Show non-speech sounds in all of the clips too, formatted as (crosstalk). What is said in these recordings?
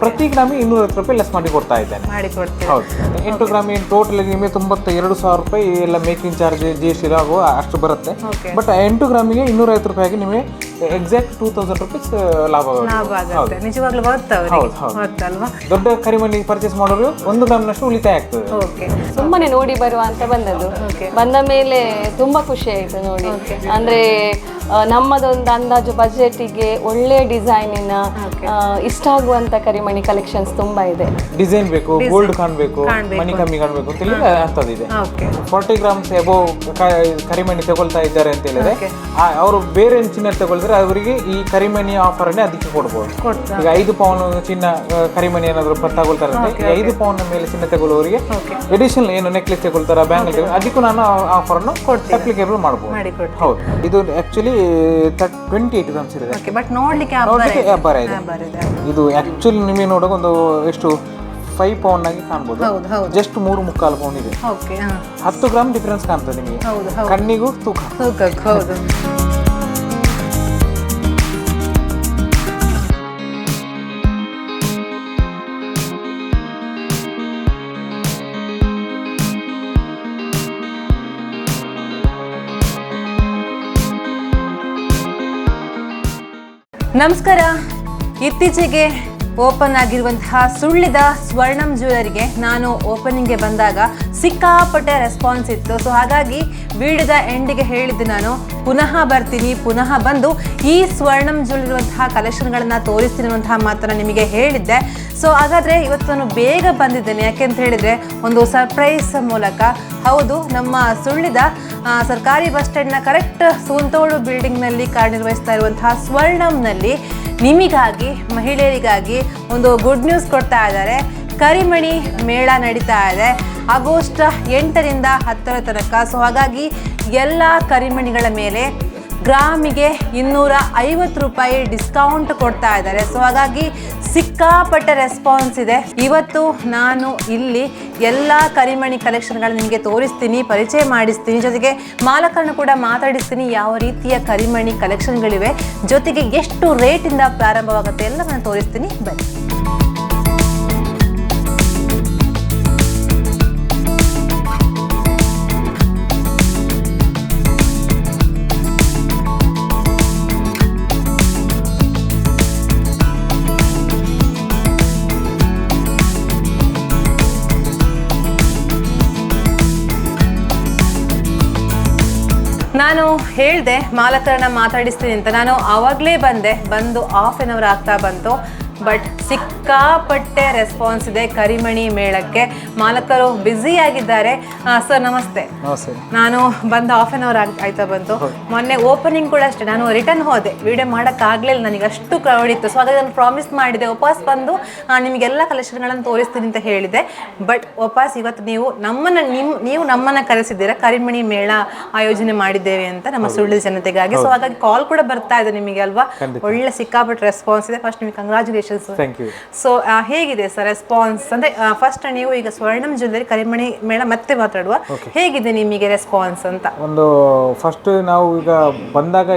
ಪ್ರತಿ ಗ್ರಾಮಿಗೆ ಇನ್ನೂರೈವತ್ತು ರೂಪಾಯಿ ಲೆಸ್ ಮಾಡಿ ಕೊಡ್ತಾ ಇದ್ದೇನೆ. ಮಾಡಿ ಹೌದು. ಎಂಟು ಗ್ರಾಮಿಗೆ ಟೋಟಲ್ ನಿಮಗೆ ತೊಂಬತ್ತ ಎರಡು ಸಾವಿರ ರೂಪಾಯಿ ಎಲ್ಲ making charge G S T ಆಗುವ ಅಷ್ಟು ಬರುತ್ತೆ. ಓಕೆ ಬಟ್ ಎಂಟು ಗ್ರಾಮಿಗೆ ಇನ್ನೂರೈವತ್ತು ರೂಪಾಯಿಗೆ ನಿಮಗೆ ಎಕ್ಸಾಕ್ಟ್ ಟೂ ತೌಸಂಡ್ ರುಪೀಸ್ ಲಾಭ ಲಾಭ ಆಗುತ್ತೆ. ನಿಜವಾಗ್ಲೂ ದೊಡ್ಡ ಕರಿಮಣಿ ಪರ್ಚೇಸ್ ಮಾಡೋರು ಒಂದು ಗ್ರಾಮ್ನಷ್ಟು ಉಳಿತಾಯ ಆಗ್ತದೆ. ಓಕೆ ಸುಮ್ಮನೆ ನೋಡಿ ಬರುವ ಅಂತ ಬಂದದ್ದು. ಬಂದ ಮೇಲೆ ತುಂಬಾ ಖುಷಿ ಆಯ್ತು ನೋಡಿ. ಅಂದ್ರೆ ನಮ್ಮದೊಂದು ಅಂದಾಜು ಬಜೆಟಿಗೆ ಒಳ್ಳೆ ಡಿಸೈನಿನ ಇಷ್ಟ ಆಗುವಂತ ಕರಿಮಣಿ ಕಲೆಕ್ಷನ್ಸ್ ತುಂಬಾ ಇದೆ. ಡಿಸೈನ್ ಬೇಕು ಗೋಲ್ಡ್ ಕಾಣಬೇಕು ಮಣಿ ಕಮ್ಮಿ ಕಾಣಬೇಕು ಅಂತ ಫಾರ್ಟಿ ಗ್ರಾಮ್ಸ್ ಎಬೋ ಕರಿಮಣಿ ತಗೊಳ್ತಾ ಇದ್ದಾರೆ ಅಂತ ಹೇಳಿದ್ರೆ ಆ- ಅವರು ಬೇರೆ ಚಿನ್ನ ತಗೊಳಿದ್ರೆ ಅವರಿಗೆ ಈ ಕರಿಮಣಿ ಆಫರ್ ಅನ್ನೇ ಅದಕ್ಕೆ ಕೊಡ್ಬೋದು. ಈಗ ಐದು ಪೌನ್ ಚಿನ್ನ ಕರಿಮಣಿ ಏನಾದ್ರು ತಗೊಳ್ತಾರೆ ಅಂತ ಐದು ಪೌನ್ ಮೇಲೆ ಚಿನ್ನ ತಗೊಳ್ಳುವವರಿಗೆ ಎಡಿಷನಲ್ ಏನು ನೆಕ್ಲೆಸ್ ತಗೊಳ್ತಾರ ಬ್ಯಾಂಗಲ್ ತಗೊಳ್ತಾರೆ ಅದಕ್ಕೂ ನಾನು ಆಫರ್ ಅನ್ನು ಅಪ್ಲಿಕೇಬಲ್ ಮಾಡಬಹುದು ಹೌದು. ಇದು ಆಕ್ಚುಲಿ ಟ್ವೆಂಟಿ ಏಟ್ ಗ್ರಾಮ್ಸ್ ಇದೆ ಓಕೆ ಬಟ್ ನೋಡ್ಲಿಕ್ಕೆ ನೋಡ್ಲಿಕ್ಕೆ ಇದೆ. ಇದು. ಆಕ್ಚುಲಿ ನಿಮಗೆ ನೋಡೋಕೆ ಒಂದು ಎಷ್ಟು ಫೈವ್ ಪೌಂಡ್ ಆಗಿ ಕಾಣ್ಬೋದು. ಜಸ್ಟ್ ಮೂರು ಮುಕ್ಕಾಲು ಪೌಂಡ್ ಇದೆ. ಹತ್ತು ಗ್ರಾಮ್ ಡಿಫ್ರೆನ್ಸ್ ಕಾಣ್ತದೆ ನಿಮಗೆ. ಕಣ್ಣಿಗೂ ತೂಕ. ನಮಸ್ಕಾರ. ಇತ್ತೀಚೆಗೆ ಓಪನ್ ಆಗಿರುವಂತಹ ಸುಳ್ಳಿದ ಸ್ವರ್ಣಂ ಜ್ಯುವೆಲರಿಗೆ ನಾನು ಓಪನಿಂಗ್ಗೆ ಬಂದಾಗ ಸಿಕ್ಕಾಪಟ್ಟೆ ರೆಸ್ಪಾನ್ಸ್ ಇತ್ತು. ಸೊ ಹಾಗಾಗಿ ವಿಡಿಯೋದ ಎಂಡಿಗೆ ಹೇಳಿದ್ದೆ ನಾನು. ಪುನಃ ಬರ್ತೀನಿ, ಪುನಃ ಬಂದು ಈ ಸ್ವರ್ಣಂ ಜುಳಿರುವಂತಹ ಕಲೆಕ್ಷನ್ಗಳನ್ನು ತೋರಿಸ್ತೀನಿ ಅನ್ನುವಂತಹ ಮಾತನ್ನು ನಿಮಗೆ ಹೇಳಿದ್ದೆ. ಸೊ ಹಾಗಾದರೆ ಇವತ್ತು ನಾನು ಬೇಗ ಬಂದಿದ್ದೇನೆ. ಯಾಕೆಂತ ಹೇಳಿದ್ರೆ ಒಂದು ಸರ್ಪ್ರೈಸ್ ಮೂಲಕ. ಹೌದು, ನಮ್ಮ ಸುಳ್ಳಿದ ಸರ್ಕಾರಿ ಬಸ್ ಸ್ಟ್ಯಾಂಡ್ನ ಕರೆಕ್ಟ್ ಸೂಂತೋಳು ಬಿಲ್ಡಿಂಗ್ನಲ್ಲಿ ಕಾರ್ಯನಿರ್ವಹಿಸ್ತಾ ಇರುವಂತಹ ಸ್ವರ್ಣಂನಲ್ಲಿ ನಿಮಗಾಗಿ, ಮಹಿಳೆಯರಿಗಾಗಿ ಒಂದು ಗುಡ್ ನ್ಯೂಸ್ ಕೊಡ್ತಾ ಇದ್ದಾರೆ. ಕರಿಮಣಿ ಮೇಳ ನಡೀತಾ ಇದೆ. ಆಗಸ್ಟ್ ಎಂಟರಿಂದ ಹತ್ತರ ತನಕ. ಸೊ ಹಾಗಾಗಿ ಎಲ್ಲ ಕರಿಮಣಿಗಳ ಮೇಲೆ ಗ್ರಾಮಿಗೆ ಇನ್ನೂರ ಐವತ್ತು ರೂಪಾಯಿ ಡಿಸ್ಕೌಂಟ್ ಕೊಡ್ತಾ ಇದ್ದಾರೆ. ಸೊ ಹಾಗಾಗಿ ಸಿಕ್ಕಾಪಟ್ಟೆ ರೆಸ್ಪಾನ್ಸ್ ಇದೆ. ಇವತ್ತು ನಾನು ಇಲ್ಲಿ ಎಲ್ಲ ಕರಿಮಣಿ ಕಲೆಕ್ಷನ್ಗಳನ್ನ ನಿಮಗೆ ತೋರಿಸ್ತೀನಿ, ಪರಿಚಯ ಮಾಡಿಸ್ತೀನಿ. ಜೊತೆಗೆ ಮಾಲಕರನ್ನು ಕೂಡ ಮಾತಾಡಿಸ್ತೀನಿ, ಯಾವ ರೀತಿಯ ಕರಿಮಣಿ ಕಲೆಕ್ಷನ್ಗಳಿವೆ ಜೊತೆಗೆ ಎಷ್ಟು ರೇಟಿಂದ ಪ್ರಾರಂಭವಾಗುತ್ತೆ ಎಲ್ಲ ನಾನು ತೋರಿಸ್ತೀನಿ. ಬನ್ನಿ. ಹೇಳಿದೆ ಮಾಲಕರನ್ನ ಮಾತಾಡಿಸ್ತೀನಿ ಅಂತ ನಾನು ಆವಾಗಲೇ ಬಂದೆ ಬಂದು ಆಫ್ ಆನ್ ಅವರ್ ಆಗ್ತಾ ಬಂತು. ಬಟ್ ಸಿಕ್ಕಾಪಟ್ಟೆ ರೆಸ್ಪಾನ್ಸ್ ಇದೆ ಕರಿಮಣಿ ಮೇಳಕ್ಕೆ. ಮಾಲಕರು ಬ್ಯುಸಿ ಆಗಿದ್ದಾರೆ. ಸರ್ ನಮಸ್ತೆ. ನಮಸ್ತೆ. ನಾನು ಬಂದು ಹಾಫ್ ಆನ್ ಅವರ್ ಆಯ್ತಾ ಬಂತು. ಮೊನ್ನೆ ಓಪನಿಂಗ್ ಕೂಡ ಅಷ್ಟೇ. ನಾನು ರಿಟರ್ನ್ ಹೋದೆ. ವಿಡಿಯೋ ಮಾಡೋಕ್ಕಾಗಲಿಲ್ಲ ನನಗೆ ಅಷ್ಟು ಕ್ರೌಡ್ ಇತ್ತು. ಸೊ ಹಾಗಾಗಿ ನಾನು ಪ್ರಾಮಿಸ್ ಮಾಡಿದೆ ವಾಪಸ್ ಬಂದು ನಿಮ್ಗೆಲ್ಲ ಕಲೆಕ್ಷನ್ಗಳನ್ನು ತೋರಿಸ್ತೀನಿ ಅಂತ ಹೇಳಿದೆ. ಬಟ್ ವಾಪಸ್ ಇವತ್ತು ನೀವು ನಮ್ಮನ್ನ ನಿಮ್ ನೀವು ನಮ್ಮನ್ನ ಕರೆಸಿದ್ದೀರಾ? ಕರಿಮಣಿ ಮೇಳ ಆಯೋಜನೆ ಮಾಡಿದ್ದೇವೆ ಅಂತ ನಮ್ಮ ಸುಳ್ಳು ಜನತೆಗಾಗಿ. ಸೊ ಹಾಗಾಗಿ ಕಾಲ್ ಕೂಡ ಬರ್ತಾ ಇದೆ ನಿಮಗೆ ಅಲ್ವಾ? ಒಳ್ಳೆ ಸಿಕ್ಕಾಪಟ್ಟೆ ರೆಸ್ಪಾನ್ಸ್ ಇದೆ. ಫಸ್ಟ್ ನಿಮಗೆ ಕಂಗ್ರಾಚುಲೇಷನ್ಸ್ ಥ್ಯಾಂಕ್ ಯು ಸೊ ಹೇಗಿದೆ ಸರ್ ರೆಸ್ಪಾನ್ಸ್ ಅಂದ್ರೆ ಫಸ್ಟ್ ನೀವು ಈಗ ಸ್ವರ್ಣಂ ಜ್ಯುವೆಲ್ಲರಿ ಕರಿಮಣಿ ಮೇಳ ಮತ್ತೆ ಮಾತಾಡುವ. ಹೇಗಿದೆ ನಿಮಗೆ ರೆಸ್ಪಾನ್ಸ್ ಅಂತ? ಒಂದು ಫಸ್ಟ್ ನಾವು ಈಗ ಬಂದಾಗ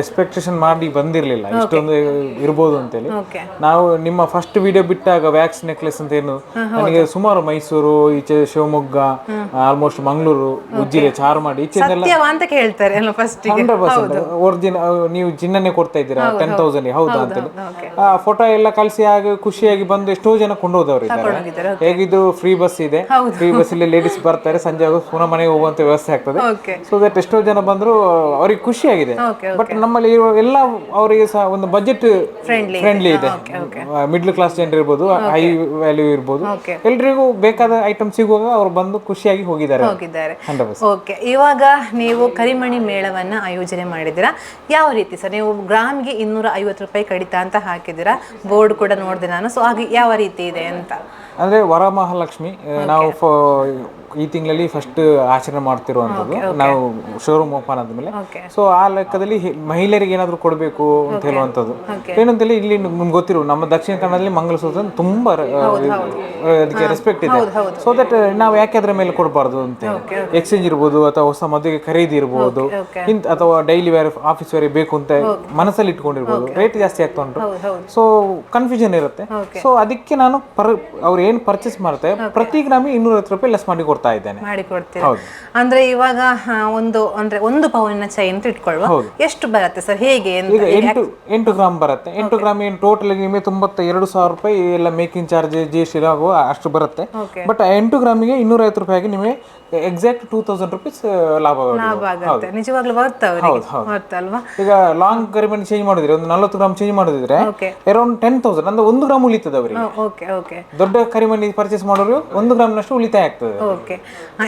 ಎಕ್ಸ್ಪೆಕ್ಟೇಷನ್ ಮಾಡಿ ಬಂದಿರಲಿಲ್ಲ. ಇಷ್ಟೊಂದು ಇರ್ಬೋದು ಅಂತೇಳಿ. ಹೇಳಿ ನಾವು ನಿಮ್ಮ ಫಸ್ಟ್ ವಿಡಿಯೋ ಬಿಟ್ಟಾಗ ವ್ಯಾಕ್ಸ್ ನೆಕ್ಲೆಸ್ ಅಂತ ಏನು? ನನಗೆ ಸುಮಾರು ಮೈಸೂರು ಈಚೆ ಶಿವಮೊಗ್ಗ ಆಲ್ಮೋಸ್ಟ್ ಮಂಗಳೂರು ಉಜ್ಜಿರೆ ಚಾರ್ಮಾಡಿ ಮಾಡಿ ಸತ್ಯವ ಅಂತ ಕೇಳ್ತಾರೆ ಫಸ್ಟ್ ಒರಿಜಿನಲ್ ನೀವು ಜಿನ್ನೇ ಕೊಡ್ತಾ ಇದ್ದೀರಾ? ಟೆನ್ ತೌಸಂಡ್ ಹೌದಾ ಅಂತೇಳಿ. ಫೋಟೋ ಎಲ್ಲ ಕಳಿಸಿ ಆಗ ಖುಷಿಯಾಗಿ ಬಂದು ಎಷ್ಟೋ ಜನ ಕೊಂಡೋದವ್ರು ಇದ್ದಾರೆ. ಹೇಗಿದ್ದು ಫ್ರೀ ಬಸ್ ಇದೆ. ಫ್ರೀ ಬಸ್ ಇಲ್ಲಿ ಲೇಡೀಸ್ ಬರ್ತಾರೆ ಸಂಜೆ ಆಗ ಪುನಃ ಮನೆಗೆ ಹೋಗುವಂತ ವ್ಯವಸ್ಥೆ ಆಗ್ತದೆ. ಸೊ ದಟ್ ಎಷ್ಟೋ ಜನ ಬಂದ್ರು ಅವ್ರಿಗೆ ಖುಷಿಯಾಗಿದೆ. ಬಟ್ ನಮ್ಮಲ್ಲಿ ಇರುವ ಎಲ್ಲ ಅವರಿಗೆ ಸಹ ಒಂದು ಬಜೆಟ್ ಫ್ರೆಂಡ್ಲಿ ಇದೆ. ಮಿಡ್ಲ್ ಕ್ಲಾಸ್ ಜನರು ಇರ್ಬೋದು ಹೈ ವ್ಯಾಲ್ಯೂ ಇರ್ಬೋದು. ಎಲ್ರಿಗೂ ಬೇಕಾದ ಐಟಮ್ ಸಿಗುವಾಗ ಅವ್ರು ಬಂದು ಖುಷಿಯಾಗಿ ಹೋಗಿದ್ದಾರೆ. ಹೋಗಿದ್ದಾರೆ. ಓಕೆ ಇವಾಗ ನೀವು ಕರಿಮಣಿ ಮೇಳವನ್ನ ಆಯೋಜನೆ ಮಾಡಿದಿರಾ ಯಾವ ರೀತಿ ಸರ್? ನೀವು ಗ್ರಾಮ್ಗೆ ಇನ್ನೂರ ಐವತ್ತು ರೂಪಾಯಿ ಕಡಿತ ಅಂತ ಹಾಕಿದಿರಾ ಬೋರ್ಡ್ ಕೂಡ ನೋಡಿದೆ ನಾನು. ಸೊ ಹಾಗೆ ಯಾವ ರೀತಿ ಇದೆ ಅಂತ? ಅಂದ್ರೆ ವರಮಹಾಲಕ್ಷ್ಮಿ ನಾವು ಈ ತಿಂಗಳಲ್ಲಿ ಫಸ್ಟ್ ಆಚರಣೆ ಮಾಡ್ತಿರುವಂಥದ್ದು. ನಾವು ಶೋರೂಮ್ ಓಪನ್ ಆದ್ಮೇಲೆ. ಸೊ ಆ ಲೆಕ್ಕದಲ್ಲಿ ಹೆ- ಮಹಿಳೆಯರಿಗೆ ಏನಾದರೂ ಕೊಡಬೇಕು ಅಂತ ಹೇಳುವಂಥದ್ದು. ಏನಂತೇಳಿ ಇಲ್ಲಿ ನಿಮ್ಗೆ ಗೊತ್ತಿರೋ ನಮ್ಮ ದಕ್ಷಿಣ ಕನ್ನಡದಲ್ಲಿ ಮಂಗಲಸೂತ್ರ ತುಂಬ ತುಂಬಾ ರ- ಆ, ಅದಕ್ಕೆ ರೆಸ್ಪೆಕ್ಟ್ ಇದೆ. ಸೊ ದಟ್ ನಾವು ಯಾಕೆ ಅದ್ರ ಮೇಲೆ ಕೊಡಬಾರ್ದು ಅಂತ ಎಕ್ಸ್ಚೇಂಜ್ ಇರ್ಬೋದು ಅಥವಾ ಹೊಸ ಮದುವೆಗೆ ಖರೀದಿ ಇರ್ಬೋದು. ಇಂತ ಅಥವಾ ಡೈಲಿ ವೇರ್ ಆಫೀಸ್ ವೇರ್ ಬೇಕು ಅಂತ ಮನಸ್ಸಲ್ಲಿ ಇಟ್ಕೊಂಡಿರ್ಬೋದು. ರೇಟ್ ಜಾಸ್ತಿ ಆಗ್ತಾ ಉಂಟು. ಸೊ ಕನ್ಫ್ಯೂಷನ್ ಇರುತ್ತೆ. ಸೊ ಅದಕ್ಕೆ ನಾನು ಪರ್ ಅವ್ರು ಏನು ಪರ್ಚೇಸ್ ಮಾಡ್ತಾರೆ ಪ್ರತಿ ಗ್ರಾಮಿ ಇನ್ನೂರ ರೂಪಾಯಿ ಲೆಸ್ ಮಾಡಿ ಕೊಡ್ತಾ ಇದ್ದೇನೆ. ಮಾಡಿ ಕೊಡ್ತೀರಾ? ಅಂದ್ರೆ ಇವಾಗ ಒಂದು ಅಂದ್ರೆ ಒಂದು ಪೌನಿನ ಚೈನ್ ಅಂತ ಇಟ್ಕೊಳ್ಳುವ ಎಷ್ಟು ಬರುತ್ತೆ ಸರ್? ಹೇಗೆ ಅಂತ ಈಗ ಎಂಟು ಎಂಟು ಗ್ರಾಮ್ ಬರುತ್ತೆ. ಎಂಟು ಗ್ರಾಮ್ ಏನು ಟೋಟಲ್ ನಿಮಗೆ ತೊಂಬತ್ತ ಎರಡು ಸಾವಿರ ರೂಪಾಯಿ ಎಲ್ಲ making charge G S T ಆಗುವ ಅಷ್ಟು ಬರುತ್ತೆ. ಬಟ್ ಎಂಟು ಗ್ರಾಮಿಗೆ ಇನ್ನೂರೈವತ್ತು ರೂಪಾಯಿಗೆ ನಿಮಗೆ ಎಕ್ಸಾಕ್ಟ್ ಟೂ ತೌಸಂಡ್ ರುಪೀಸ್ ಲಾಭ ಲಾಭ ಆಗುತ್ತೆ. ನಿಜವಾಗ್ಲೂ ಅಲ್ವಾ? ಈಗ ಲಾಂಗ್ ಕರಿಮೆಂಟ್ ಚೇಂಜ್ ಮಾಡಿದ್ರೆ ಒಂದು ನಲವತ್ತು ಗ್ರಾಮ್ ಚೇಂಜ್ ಮಾಡಿದ್ರೆ ಓಕೆ. ಅರೌಂಡ್ ಟೆನ್ ತೌಸಂಡ್ ಅಂದ್ರೆ ಒಂದು ಗ್ರಾಮ್ ಉಳಿತದೆ ಅವರಿಗೆ. Okay okay. ದೊಡ್ಡ ಕರಿಮಣಿ ಪರ್ಚೇಸ್ ಮಾಡೋರು ಒಂದು ಗ್ರಾಮ್ನಷ್ಟು ಉಳಿತಾಯ ಆಗ್ತದೆ. ಓಕೆ.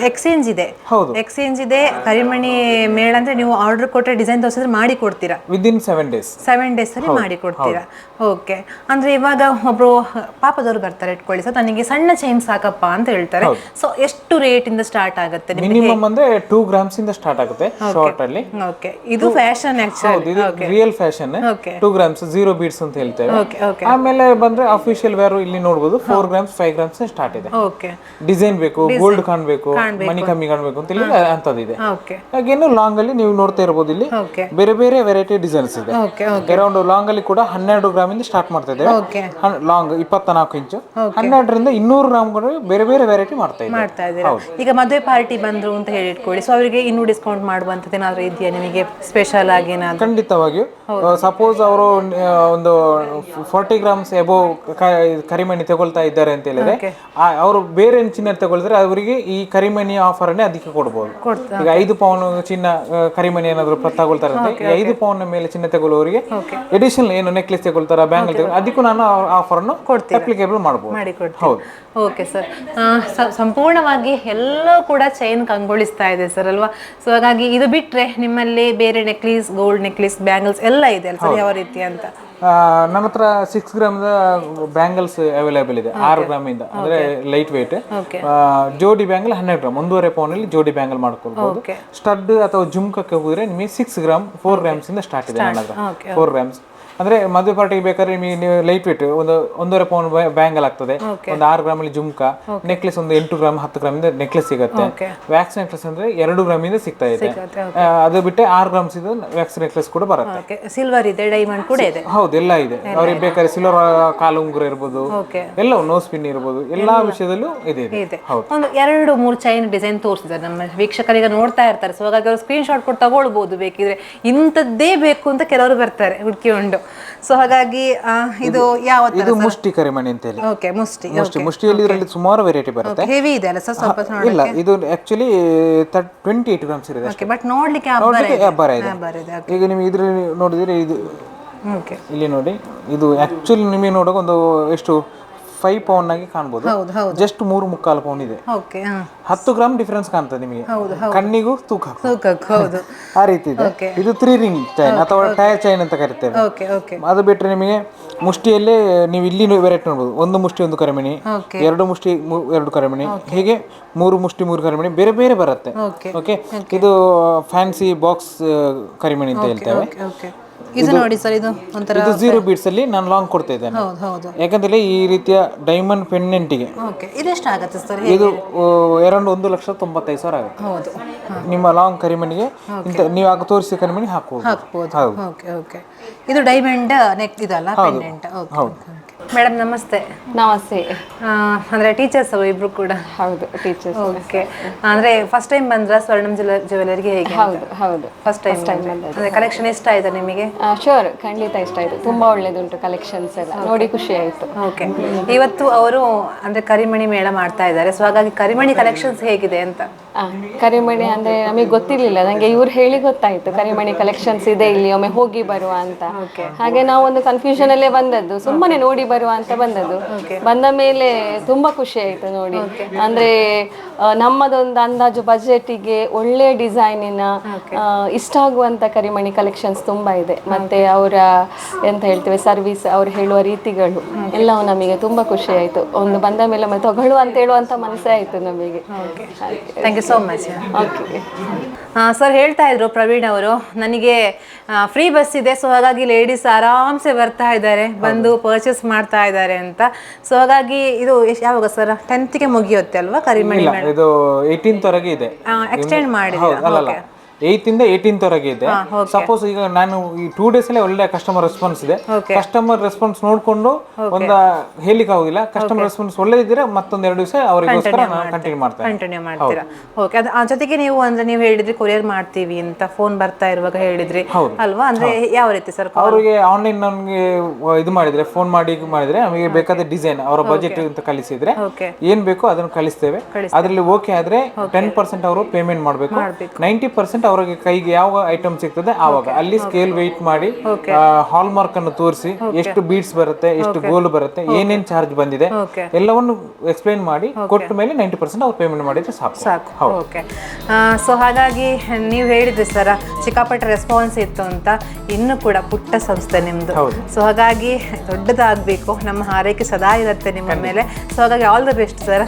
ಎಕ್ಸ್ಚೇಂಜ್ ಇದೆ. ಹೌದು. ಎಕ್ಸ್ಚೇಂಜ್ ಇದೆ ಕರಿಮಣಿ ಮೇಳ ಅಂದ್ರೆ ನೀವು ಆರ್ಡರ್ ಕೊಟ್ಟರೆ ಡಿಸೈನ್ ತೋರಿಸಿದ್ರೆ ಮಾಡಿ ಕೊಡ್ತೀರಾ? Within seven days seven days ಅಲ್ಲಿ ಮಾಡಿ ಕೊಡ್ತೀರಾ? ಓಕೆ ಅಂದ್ರೆ ಇವಾಗ ಒಬ್ರು ಪಾಪದವರು ಬರ್ತಾರೆ ಇಟ್ಕೊಳ್ಳಿ. ಸರ್ ನನಗೆ ಸಣ್ಣ ಚೈನ್ ಸಾಕಪ್ಪ ಅಂತ ಹೇಳ್ತಾರೆ. ಸೊ ಎಷ್ಟು ರೇಟ್ ಇಂದ ಸ್ಟಾರ್ಟ್ ಆಗುತ್ತೆ ಮಿನಿಮಮ್ ಅಂದ್ರೆ ಟೂ ಗ್ರಾಮ್ಸ್ ಇಂದ ಸ್ಟಾರ್ಟ್ ಆಗುತ್ತೆ ಶಾರ್ಟ್ ಅಲ್ಲಿ. ಓಕೆ ಇದು ಫ್ಯಾಷನ್ ಆಕ್ಚುಲಿ ಇದು real fashion okay two grams zero beads ಅಂತ ಹೇಳ್ತೇವೆ. ಓಕೆ ಓಕೆ ಆಮೇಲೆ ಬಂದ್ರೆ ಅಫಿಷಿಯಲ್ ವೇರ್ ಇಲ್ಲಿ ನೋಡಬಹುದು four grams five grams start ಇದೆ. ಓಕೆ ಡಿಸೈನ್ ಬೇಕು ಗೋಲ್ಡ್ ಕಾಣ್ಬೇಕು ಮನಿ ಕಮ್ಮಿ ಕಾಣ್ಬೇಕು ಅಂತ ಇಲ್ಲಿ ಅಂತದಿದೆ ಓಕೆ ಹಾಗೇನು ಲಾಂಗ್ ಅಲ್ಲಿ ನೀವು ನೋಡ್ತಾ ಇರಬಹುದು ಇಲ್ಲಿ ಬೇರೆ ಬೇರೆ ವೆರೈಟಿ ಡಿಸೈನ್ಸ್ ಇದೆ. ಅರೌಂಡ್ ಲಾಂಗ್ ಅಲ್ಲಿ ಕೂಡ ಹನ್ನೆರಡು ಗ್ರಾಮ್ ಇಂದ ಸ್ಟಾರ್ಟ್ ಮಾಡ್ತಾ ಇದ್ದೇವೆ. ಲಾಂಗ್ ಲಾಂಗ್ ಇಪ್ಪತ್ನಾಲ್ಕು ಇಂಚು ಹನ್ನೆರಡರಿಂದ ಇನ್ನೂರು ಗ್ರಾಮ್ಗಳು ಬೇರೆ ಬೇರೆ ವೆರೈಟಿ ಮಾಡ್ತಾ ಇದ್ದೇವೆ. ಇದ್ದೀರಾ? ಈಗ ಮದುವೆ ಪಾರ್ಟಿ ಬಂದ್ರು ಅಂತ ಹೇಳಿ ಇಟ್ಕೊಳ್ಳಿ ಸೊ ಅವರಿಗೆ ಇನ್ನೂ ಡಿಸ್ಕೌಂಟ್ ಮಾಡುವಂತದ್ದು ಏನಾದ್ರು ಇದೆಯಾ ನಿಮಗೆ? ಸ್ಪೆಷಲ್ ಆಗಿ ಏನಾದ್ರು? ಖಂಡಿತವಾಗಿಯೂ. ಸಪೋಸ್ ಅವರು ಒಂದು ಫೋರ್ಟಿ ಗ್ರಾಮ್ಸ್ ಎಬೋ ಕರಿಮಣಿ ತಗೊಳ್ತಾ ಇದ್ದಾರೆ ಅಂತ ಹೇಳಿದ್ರೆ ಅವರು ಬೇರೆ ಚಿನ್ನ ತಗೊಳಿದ್ರೆ ಅವರಿಗೆ ಈ ಕರಿಮಣಿ ಆಫರ್ ಅನ್ನೇ ಅದಕ್ಕೆ ಕೊಡ್ಬೋದು. ಈಗ ಐದು ಪೌನ್ ಚಿನ್ನ ಕರಿಮಣಿ ಏನಾದ್ರು ತಗೊಳ್ತಾರೆ ಅಂದ್ರೆ ಐದು ಪೌನ್ ಮೇಲೆ ಚಿನ್ನ ತಗೊಳ್ಳುವವರಿಗೆ ಎಡಿಷನಲ್ ಏನು ನೆಕ್ಲೆಸ್ ತಗೊಳ್ತಾರ ಬ್ಯಾಂಗಲ್ ತಗೊಳ್ತಾರೆ ಅದಕ್ಕೂ ನಾನು ಆಫರ್ ಅನ್ನು ಅಪ್ಲಿಕೇಬಲ್ ಮಾಡಬಹುದು ಮಾಡಿ ಕೊಡ್ತೀವಿ ಓಕೆ ಸರ್ ಸಂಪೂರ್ಣವಾಗಿ ಎಲ್ಲ ಕೂಡ ಚೈನ್ ಕಂಗೊಳಿಸ್ತಾ ಇದೆ ಸರ್ ಅಲ್ವಾ? ಸೊ ಹಾಗಾಗಿ ಇದು ಬಿಟ್ರೆ ನಿಮ್ಮಲ್ಲಿ ಬೇರೆ ನೆಕ್ಲೆಸ್ ಗೋಲ್ಡ್ ನೆಕ್ಲೆಸ್ ಬ್ಯಾಂಗಲ್ಸ್ ಎಲ್ಲ ಇದೆ ಅಲ್ಲ ಸರ್ ಯಾವ ರೀತಿ ಅಂತ? ನನ್ನ ಹತ್ರ ಸಿಕ್ಸ್ ಗ್ರಾಮ್ ಬ್ಯಾಂಗಲ್ಸ್ ಅವೈಲೇಬಲ್ ಇದೆ ಆರು ಗ್ರಾಮ್ ಇಂದ ಅಂದ್ರೆ ಲೈಟ್ ವೇಟ್ ಜೋಡಿ ಬ್ಯಾಂಗಲ್ ಹನ್ನೆರಡು ಗ್ರಾಮ್ ಒಂದೂವರೆ ಪೌನ್ ಅಲ್ಲಿ ಜೋಡಿ ಬ್ಯಾಂಗಲ್ ಮಾಡ್ಕೊಳ್ಬಹುದು ಸ್ಟಡ್ ಅಥವಾ ಜುಮ್ಕಕ್ಕೆ ಹೋದ್ರೆ ನಿಮಗೆ ಸಿಕ್ಸ್ ಗ್ರಾಮ್ ಫೋರ್ ಗ್ರಾಮ್ಸ್ ಇಂದ ಸ್ಟಾರ್ಟ್ ಇದೆ ಫೋರ್ ಗ್ರಾಮ್ಸ್ ಅಂದ್ರೆ ಮದುವೆ ಪಾರ್ಟಿಗೆ ಬೇಕಾದ್ರೆ ನಿಮಗೆ ನೀವು ಲೈಟ್ ವೇಟ್ ಒಂದು ಒಂದೂವರೆ ಪೌಂಡ್ ಬ್ಯಾಂಗಲ್ ಆಗ್ತದೆ. ಒಂದು ಆರು ಗ್ರಾಮ್ ಅಲ್ಲಿ ಜುಮ್ಕ ನೆಕ್ಲೆಸ್ ಒಂದು ಎಂಟು ಗ್ರಾಮ್ ಹತ್ತು ಗ್ರಾಮ್ ಇಂದ ನೆಕ್ಲೆಸ್ ಸಿಗುತ್ತೆ. ವ್ಯಾಕ್ಸ್ ನೆಕ್ಲೆಸ್ ಅಂದ್ರೆ ಎರಡು ಗ್ರಾಮ್ ಇಂದ ಸಿಗ್ತಾ ಇದೆ. ಅದು ಬಿಟ್ಟೆ ಆರು ಗ್ರಾಮ್ಸ್ ಇದು ವ್ಯಾಕ್ಸ್ ನೆಕ್ಲೆಸ್ ಕೂಡ ಬರುತ್ತೆ. ಸಿಲ್ವರ್ ಇದೆ ಡೈಮಂಡ್ ಕೂಡ ಇದೆ. ಹೌದು ಎಲ್ಲ ಇದೆ. ಅವ್ರಿಗೆ ಬೇಕಾದ್ರೆ ಸಿಲ್ವರ್ ಕಾಲು ಉಂಗುರ ಇರ್ಬೋದು. ಓಕೆ ಎಲ್ಲವೂ ನೋ ಸ್ಪಿನ್ ಇರ್ಬೋದು. ಎಲ್ಲಾ ವಿಷಯದಲ್ಲೂ ಇದೆ ಒಂದು ಎರಡು ಮೂರು ಚೈನ್ ಡಿಸೈನ್ ತೋರಿಸಿದ್ದಾರೆ. ನಮ್ಮ ವೀಕ್ಷಕರಿಗೆ ನೋಡ್ತಾ ಇರ್ತಾರೆ. ಸೊ ಹಾಗಾಗಿ ಅವರು ಸ್ಕ್ರೀನ್ ಶಾಟ್ ಕೊಟ್ಟು ತಗೊಳ್ಬೋದು ಬೇಕಿದ್ರೆ. ಇಂಥದ್ದೇ ಬೇಕು ಅಂತ ಕೆಲವರು ಬರ್ತಾರೆ ಹುಡ್ಕಿಕೊಂಡು ಸೊ ಹಾಗಾಗಿ ಆ, ಇದು ಯಾವ ತರ ಇದು ಮುಷ್ಟಿ ಕರಿಮಣಿ ಅಂತ ಹೇಳಿ ಓಕೆ ಮುಷ್ಟಿ ಮುಷ್ಟಿ. ಮುಷ್ಟಿಯಲ್ಲಿ ಇದರಲ್ಲಿ ಸುಮಾರು ವೆರೈಟಿ ಬರುತ್ತೆ. ಹೆವಿ ಇದೆ ಅಲ್ಲ ಸರ್? ಸ್ವಲ್ಪ ಇಲ್ಲ ಇದು ಆಕ್ಚುಲಿ ಟ್ವೆಂಟಿ ಏಟ್ ಗ್ರಾಮ್ಸ್ ಇದೆ ಓಕೆ ಬಟ್ ನೋಡ್ಲಿಕ್ಕೆ ಅಬ್ಬರ ನೋಡ್ಲಿಕ್ಕೆ ಇದೆ. ಇದೆ. ಇದೆ ಈಗ ನಿಮಗೆ ಇದ್ರಲ್ಲಿ ನೋಡಿದ್ರೆ ಇದು ಓಕೆ ಇಲ್ಲಿ ನೋಡಿ ಇದು ಆಕ್ಚುಲಿ ನಿಮಗೆ ನೋಡೋಕೆ ಒಂದು ಎಷ್ಟು ಫೈವ್ ಪೌಂಡ್ ಆಗಿ ಕಾಣಬಹುದು ಹೌದು ಹೌದು. ಜಸ್ಟ್ ಮೂರು ಮುಕ್ಕಾಲು ಪೌಂಡ್ ಇದೆ. ಹತ್ತು ಗ್ರಾಮ್ ಡಿಫರೆನ್ಸ್ ಕಾಣ್ತದೆ ನಿಮಗೆ. ಕಣ್ಣಿಗೂ ತೂಕ (laughs) ಆ ರೀತಿ ಇದೆ. ಇದು ತ್ರೀ ರಿಂಗ್ ಚೈನ್ ಅಥವಾ ಟೈರ್ ಚೈನ್ ಅಂತ ಕರಿತೇವೆ. ಓಕೆ ಓಕೆ ಅದು ಬಿಟ್ಟರೆ ನಿಮಗೆ ಮುಷ್ಟಿಯಲ್ಲೇ ನೀವು ಇಲ್ಲಿ ವೆರೈಟಿ ನೋಡಬಹುದು ಒಂದು ಮುಷ್ಟಿ ಒಂದು ಕರಿಮಣಿ. ಎರಡು ಮುಷ್ಟಿ ಎರಡು ಕರಿಮಣಿ. ಹೀಗೆ ಮೂರು ಮುಷ್ಟಿ ಮೂರು ಕರಿಮಣಿ. ಬೇರೆ ಬೇರೆ ಬರುತ್ತೆ. ಓಕೆ ಓಕೆ ಇದು ಫ್ಯಾನ್ಸಿ ಬಾಕ್ಸ್ ಕರಿಮಣಿ ಅಂತ ಹೇಳ್ತೇವೆ. ಇದು ನೋಡಿ ಸರ್ ಇದು ಒಂಥರ ಇದು ಜೀರೋ ಬೀಟ್ಸ್ ಅಲ್ಲಿ ನಾನು ಲಾಂಗ್ ಕೊಡ್ತಾ ಇದ್ದೇನೆ ಹೌದು ಹೌದು. ಯಾಕಂದ್ರೆ ಈ ರೀತಿಯ ಡೈಮಂಡ್ ಪೆಂಡೆಂಟಿಗೆ ಓಕೆ ಇದೆಷ್ಟು ಆಗುತ್ತೆ ಸರ್ ಇದು ಎರಡು ಒಂದು ಲಕ್ಷ ತೊಂಬತ್ತೈದು ಸಾವಿರ ಆಗುತ್ತೆ. ಹೌದು ನಿಮ್ಮ ಲಾಂಗ್ ಕರಿಮಣಿಗೆ ಇಂಥ ನೀವು ಆಗ ತೋರಿಸಿ ಕರಿಮಣಿ ಹಾಕಬಹುದು ಹಾಕ್ಬೋದು ಹೌದು. Okay okay. ಇದು ಡೈಮಂಡ್ ನೆಕ್ ಇದಲ್ಲ pendant okay. Madam namaste. Namaste. ಅಂದ್ರೆ ಟೀಚರ್ಸ್ ಇಬ್ರು ಕೂಡ? ಹೌದು ಟೀಚರ್ಸ್ ಓಕೆ. ಅಂದ್ರೆ ಫಸ್ಟ್ ಟೈಮ್ ಬಂದ್ರ ಸ್ವರ್ಣಂ ಜ್ಯುವೆಲರಿಗೆ ಹೇಗೆ ಹೌದು ಹೌದು. ಫಸ್ಟ್ ಟೈಮ್ ಅಂದ್ರೆ ಕಲೆಕ್ಷನ್ ಇಷ್ಟ ಆಯ್ತಾ ನಿಮಗೆ? ಶೋರ್ ಖಂಡಿತ ಇಷ್ಟ ಆಯ್ತು. ತುಂಬಾ ಒಳ್ಳೇದುಂಟು ಕಲೆಕ್ಷನ್ಸ್ ಎಲ್ಲ. ನೋಡಿ ಖುಷಿ ಆಯ್ತು. ಓಕೆ ಇವತ್ತು ಅವರು ಅಂದ್ರೆ ಕರಿಮಣಿ ಮೇಳ ಮಾಡ್ತಾ ಇದ್ದಾರೆ. ಸೊ ಹಾಗಾಗಿ ಕರಿಮಣಿ ಕಲೆಕ್ಷನ್ಸ್ ಹೇಗಿದೆ ಅಂತ? ಕರಿಮಣಿ ಅಂದ್ರೆ ನಮಗೆ ಗೊತ್ತಿರ್ಲಿಲ್ಲ. ನಂಗೆ ಇವ್ರು ಹೇಳಿ ಗೊತ್ತಾಯ್ತು. ಕರಿಮಣಿ ಕಲೆಕ್ಷನ್ಸ್ ಇದೆ ಇಲ್ಲಿ ಒಮ್ಮೆ ಹೋಗಿ ಬರುವ ಅಂತ. ಹಾಗೆ ನಾವು ಒಂದು ಕನ್ಫ್ಯೂಷನ್ ಅಲ್ಲೇ ಬಂದದ್ದು. ಸುಮ್ಮನೆ ನೋಡಿ ಬರುವ ಅಂತ ಬಂದದ್ದು. ಬಂದ ಮೇಲೆ ತುಂಬಾ ಖುಷಿ ಆಯ್ತು ನೋಡಿ. ಅಂದ್ರೆ ನಮ್ಮದೊಂದು ಅಂದಾಜು ಬಜೆಟಿಗೆ ಒಳ್ಳೆ ಡಿಸೈನಿನ ಇಷ್ಟ ಆಗುವಂತ ಕರಿಮಣಿ ಕಲೆಕ್ಷನ್ಸ್ ತುಂಬಾ ಇದೆ. ಮತ್ತೆ ಅವರ ಎಂತ ಹೇಳ್ತೇವೆ ಸರ್ವಿಸ್ ಅವ್ರು ಹೇಳುವ ರೀತಿಗಳು ಎಲ್ಲವೂ ನಮಗೆ ತುಂಬಾ ಖುಷಿ ಆಯ್ತು. ಒಂದು ಬಂದ ಮೇಲೆ ಮತ್ತೆ ತಗೊಳ್ಳುವ ಅಂತ ಹೇಳುವಂತ ಮನಸ್ಸೇ ಆಯ್ತು ನಮಗೆ. Thank you so much okay sir ಹೇಳ್ತಾ ಇದ್ರು ಪ್ರವೀಣ್ ಅವರು ನನಗೆ ಫ್ರೀ ಬಸ್ ಇದೆ ಸೊ ಹಾಗಾಗಿ ಲೇಡೀಸ್ ಆರಾಮ್ಸೆ ಬರ್ತಾ ಇದ್ದಾರೆ ಬಂದು ಪರ್ಚೇಸ್ ಮಾಡ್ತಾ ಇದ್ದಾರೆ ಅಂತ. ಸೊ ಹಾಗಾಗಿ ಇದು ಯಾವಾಗ ಸರ್ ಟೆಂತ್ಗೆ ಮುಗಿಯುತ್ತೆ ಅಲ್ವಾ? ಕರಿಮಣಿ ಇದು ಇದೆ. ಎಕ್ಸ್ಟೆಂಡ್ ಮಾಡಿದ್ರೆ ಏಯ್ತ್ ಇಂದ ಏಯ್ಟೀನ್ತ್ ವರೆಗೆ ಇದೆ. ಸಪೋಸ್ ಈಗ ನಾನು ಈ ಟೂ ಡೇಸ್ ಅಲ್ಲಿ ಒಳ್ಳೆ ಕಸ್ಟಮರ್ ರೆಸ್ಪಾನ್ಸ್ ಇದೆ. ಕಸ್ಟಮರ್ ರೆಸ್ಪಾನ್ಸ್ ನೋಡ್ಕೊಂಡು ಒಂದ ಹೇಳಿಕ್ ಆಗುದಿಲ್ಲ. ಕಸ್ಟಮರ್ ರೆಸ್ಪಾನ್ಸ್ ಒಳ್ಳೆದಿದ್ರೆ ಮತ್ತೊಂದ್ ಎರಡು ದಿವಸ ಅವರಿಗೋಸ್ಕರ ಕಂಟಿನ್ಯೂ ಮಾಡ್ತೇನೆ ಕಂಟಿನ್ಯೂ ಮಾಡ್ತೀರಾ? ಓಕೆ ಅದು ಆ ಜೊತೆಗೆ ನೀವು ಅಂದ್ರೆ ನೀವು ಹೇಳಿದ್ರಿ ಕೊರಿಯರ್ ಮಾಡ್ತೀವಿ ಅಂತ ಫೋನ್ ಬರ್ತಾ ಇರುವಾಗ ಹೇಳಿದ್ರಿ. ಅಲ್ವಾ? ಅಂದ್ರೆ ಯಾವ ರೀತಿ ಸರ್ ಅವರಿಗೆ ಆನ್ಲೈನ್ ನಮಗೆ ಇದು ಮಾಡಿದ್ರೆ ಫೋನ್ ಮಾಡಿ ಮಾಡಿದ್ರೆ ನಮಗೆ ಬೇಕಾದ ಡಿಸೈನ್ ಅವರ ಬಜೆಟ್ ಅಂತ ಕಲಿಸಿದ್ರೆ ಏನ್ ಬೇಕೋ ಅದನ್ನು ಕಳಿಸ್ತೇವೆ ಅದರಲ್ಲಿ ಓಕೆ ಆದ್ರೆ ಟೆನ್ ಪರ್ಸೆಂಟ್ ಅವರು ಪೇಮೆಂಟ್ ಮಾಡಬೇಕು. ನೈಂಟಿ ಪರ್ಸೆಂಟ್ ಅವರಿಗೆ ಕೈಗೆ ಯಾವ ಐಟಮ್ ಸಿಗ್ತದೆ ಆವಾಗ. ಅಲ್ಲಿ ಸ್ಕೇಲ್ ವೆಯ್ಟ್ ಮಾಡಿ ಹಾಲ್ ಮಾರ್ಕ್ ಅನ್ನು ತೋರಿಸಿ ಎಷ್ಟು ಬೀಟ್ಸ್ ಬರುತ್ತೆ ಎಷ್ಟು ಗೋಲ್ ಬರುತ್ತೆ ಏನೇನ್ ಚಾರ್ಜ್ ಬಂದಿದೆ. ಎಲ್ಲವನ್ನು ಎಕ್ಸ್ಪ್ಲೈನ್ ಮಾಡಿ ಕೊಟ್ಟ ಮೇಲೆ ನೈಂಟಿ ಪರ್ಸೆಂಟ್ ಅವ್ರು ಪೇಮೆಂಟ್ ಮಾಡಿದ್ರೆ ಸಾಕು. ಸಾಕು. ಓಕೆ ಸೊ ಹಾಗಾಗಿ ನೀವು ಹೇಳಿದ್ರಿ ಸರ್ ಸಿಕ್ಕಾಪಟ್ಟೆ ರೆಸ್ಪಾನ್ಸ್ ಇತ್ತು ಅಂತ. ಇನ್ನು ಕೂಡ ಪುಟ್ಟ ಸಂಸ್ಥೆ ನಿಮ್ದು. ಸೊ ಹಾಗಾಗಿ ದೊಡ್ಡದಾಗಬೇಕು ನಮ್ಮ ಹಾರೈಕೆ ಸದಾ ಇರುತ್ತೆ ನಿಮ್ಮ ಮೇಲೆ. ಸೊ ಹಾಗಾಗಿ all the best sir.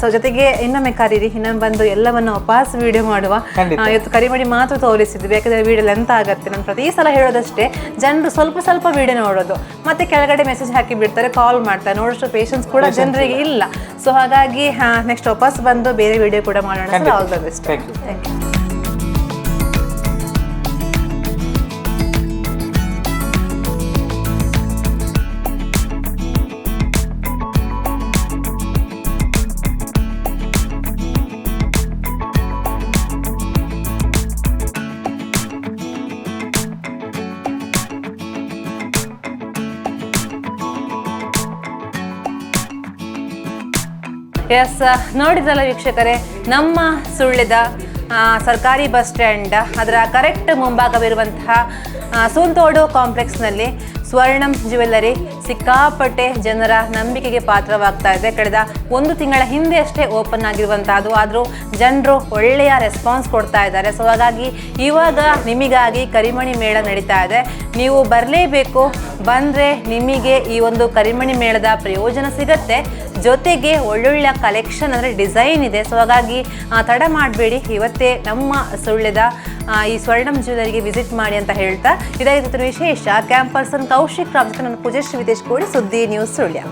So ಜೊತೆಗೆ ಇನ್ನೊಮ್ಮೆ ಕರೀರಿ ಇನ್ನೊಮ್ಮೆ ಬಂದು ಎಲ್ಲವನ್ನು ವಾಪಸ್ ವಿಡಿಯೋ ಮಾಡುವ. ಖಂಡಿತ. ಆ, ಮಾಡಿ ಮಾತ್ರ ತೋರಿಸಿದ್ವಿ ಯಾಕಂದರೆ ವಿಡಿಯೋ ಲೆಂತ್ ಆಗುತ್ತೆ. ನಾನು ಪ್ರತಿ ಸಲ ಹೇಳೋದಷ್ಟೇ ಜನರು ಸ್ವಲ್ಪ ಸ್ವಲ್ಪ ವಿಡಿಯೋ ನೋಡೋದು. ಮತ್ತೆ ಕೆಳಗಡೆ ಮೆಸೇಜ್ ಹಾಕಿ ಬಿಡ್ತಾರೆ ಕಾಲ್ ಮಾಡ್ತಾರೆ. ನೋಡೋಷ್ಟು ಪೇಷನ್ಸ್ ಕೂಡ ಜನರಿಗೆ ಇಲ್ಲ. ಸೊ ಹಾಗಾಗಿ ನೆಕ್ಸ್ಟ್ ವಾಪಸ್ ಬಂದು ಬೇರೆ ವಿಡಿಯೋ ಕೂಡ ಮಾಡೋಣ. All the best thank you yes ನೋಡಿದ್ರಲ್ಲ ವೀಕ್ಷಕರೇ, ನಮ್ಮ ಸುಳ್ಳಿದ ಸರ್ಕಾರಿ ಬಸ್ ಸ್ಟ್ಯಾಂಡ್, ಅದರ ಕರೆಕ್ಟ್ ಮುಂಭಾಗವಿರುವಂತಹ ಸೂಂತೋಡು ಕಾಂಪ್ಲೆಕ್ಸ್ನಲ್ಲಿ ಸ್ವರ್ಣಂ ಜ್ಯುವೆಲ್ಲರಿ ಸಿಕ್ಕಾಪಟ್ಟೆ ಜನರ ನಂಬಿಕೆಗೆ ಪಾತ್ರವಾಗ್ತಾ ಇದೆ. ಕಳೆದ ಒಂದು ತಿಂಗಳ ಹಿಂದೆ ಅಷ್ಟೇ ಓಪನ್ ಆಗಿರುವಂತಹದ್ದು. ಆದರೂ ಜನರು ಒಳ್ಳೆಯ ರೆಸ್ಪಾನ್ಸ್ ಕೊಡ್ತಾ ಇದ್ದಾರೆ. ಸೊ ಹಾಗಾಗಿ ಇವಾಗ ನಿಮಗಾಗಿ ಕರಿಮಣಿ ಮೇಳ ನಡೀತಾ ಇದೆ. ನೀವು ಬರಲೇಬೇಕು. ಬಂದರೆ ನಿಮಗೆ ಈ ಒಂದು ಕರಿಮಣಿ ಮೇಳದ ಪ್ರಯೋಜನ ಸಿಗತ್ತೆ. ಜೊತೆಗೆ ಒಳ್ಳೊಳ್ಳೆ ಕಲೆಕ್ಷನ್ ಅಂದರೆ ಡಿಸೈನ್ ಇದೆ. ಸೊ ಹಾಗಾಗಿ ತಡ ಮಾಡಬೇಡಿ. ಇವತ್ತೇ ನಮ್ಮ ಸುಳ್ಳ್ಯದ ಈ ಸ್ವರ್ಣಂ ಜ್ಯುವೆಲರಿಗೆ ವಿಸಿಟ್ ಮಾಡಿ ಅಂತ ಹೇಳ್ತಾ ಇದಾಗಿತ್ತು ವಿಶೇಷ ಕ್ಯಾಂಪರ್ಸನ್ ಕೌಶಿಕ್ ರಾಮ್ ಜೊತೆ ನನ್ನ ಪೂಜೆಶ್ರೀ ವಿದೇಶ್ ಕೋಡಿ ಸುದ್ದಿ ನ್ಯೂಸ್ ಸುಳ್ಯ.